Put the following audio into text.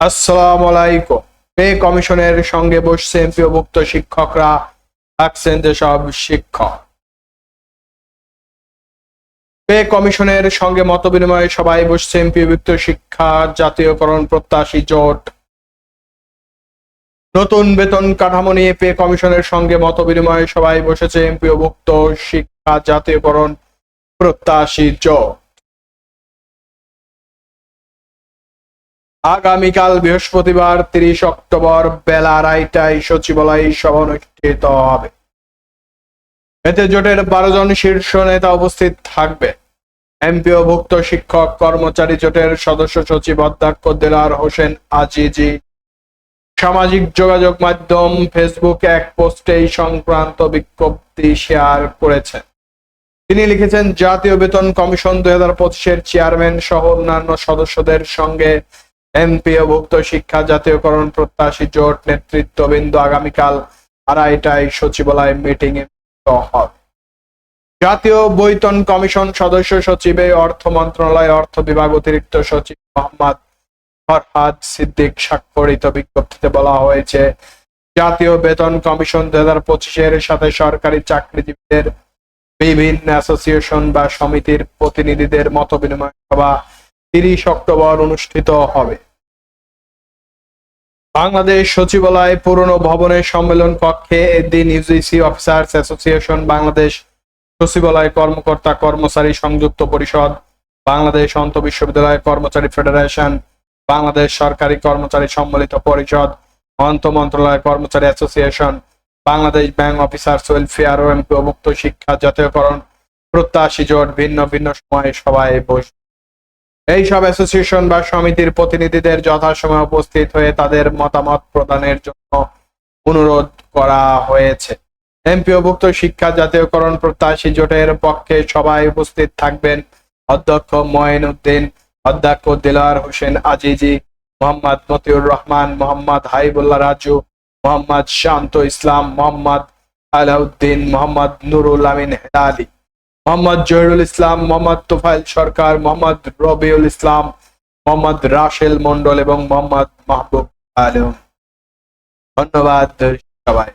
আসসালামু আলাইকুম। পে কমিশনের সঙ্গে বসছে এমপিওভুক্ত শিক্ষকরা, থাকছেন যেসব শিক্ষক। পে কমিশনের সঙ্গে মত বিনিময়ে সবাই বসছে এমপিওভুক্ত শিক্ষা, জাতীয়করণ, প্রত্যাশী জোট। নতুন বেতন কাঠামো নিয়ে পে কমিশনের সঙ্গে মত বিনিময়ে সবাই বসেছে এমপিওভুক্ত শিক্ষা, জাতীয়করণ, প্রত্যাশী জোট। আগামীকাল বৃহস্পতিবার তিরিশ অক্টোবর বেলা আড়াইটায় সচিবালয় সভা অনুষ্ঠিত হবে। এতে জোটের বারো জন শীর্ষ নেতা উপস্থিত থাকবে। এমপিও ভুক্ত শিক্ষক, কর্মচারী জোটের সদস্য সচিব অধ্যক্ষ দেলার হোসেন আজিজি, সামাজিক যোগাযোগ মাধ্যম ফেসবুক এক পোস্টে এই সংক্রান্ত বিজ্ঞপ্তি শেয়ার করেছেন। তিনি লিখেছেন, জাতীয় বেতন কমিশন দুই হাজার পঁচিশের চেয়ারম্যান সহ অন্যান্য সদস্যদের সঙ্গে এমপিওভুক্ত শিক্ষা জাতীয়করণ প্রত্যাশী জোট নেতৃত্ববৃন্দ আগামীকাল আড়াইটায় সচিবালয় মিটিং এ হবে জাতীয় বৈতন কমিশন সদস্য সচিবে, অর্থ মন্ত্রণালয় অর্থ বিভাগ অতিরিক্ত সচিব মোহাম্মদ ফরহাদ সিদ্দিক স্বাক্ষরিত বিজ্ঞপ্তিতে বলা হয়েছে, জাতীয় বেতন কমিশন দুই হাজার পঁচিশের সাথে সরকারি চাকরিজীবীদের বিভিন্ন অ্যাসোসিয়েশন বা সমিতির প্রতিনিধিদের মত বিনিময় সভা তিরিশ অক্টোবর অনুষ্ঠিত হবে। বাংলাদেশ সচিবালয় পুরনো ভবনের সম্মেলন কক্ষে এদিন ইউজিসি অফিসার্স অ্যাসোসিয়েশন, বাংলাদেশ সচিবালয় কর্মকর্তা কর্মচারী সংযুক্ত পরিষদ, বাংলাদেশ অন্ত বিশ্ববিদ্যালয় কর্মচারী ফেডারেশন, বাংলাদেশ সরকারি কর্মচারী সম্মিলিত পরিষদ, অন্ত মন্ত্রণালয় কর্মচারী association, Bangladesh bank officers welfare ও এমপিভুক্ত শিক্ষা জাতীয়করণ, প্রত্যাশী জোট ভিন্ন ভিন্ন সময়ে সভায় বসবে এই সব অ্যাসোসিয়েশন বা সমিতির প্রতিনিধিদের যথাসময়ে উপস্থিত হয়ে তাদের মতামত প্রদানের জন্য অনুরোধ করা হয়েছে। এমপিওভুক্ত শিক্ষা জাতীয়করণ প্রত্যাশী জোটের পক্ষে সবাই উপস্থিত থাকবেন অধ্যক্ষ মঈন উদ্দিন, অধ্যক্ষ দিলার হোসেন আজিজি, মোহাম্মদ মতিউর রহমান, মোহাম্মদ হাইবুল্লাহ রাজু, মোহাম্মদ শান্ত ইসলাম, মোহাম্মদ আলাউদ্দিন, মোহাম্মদ নুরুল আমিন হেলালি মোহাম্মদ জহিরুল ইসলাম, মোহাম্মদ তোফাইল সরকার, মোহাম্মদ রবিউল ইসলাম, মোহাম্মদ রাশেল মন্ডল এবং মোহাম্মদ মাহবুব আলম। ধন্যবাদ সবাই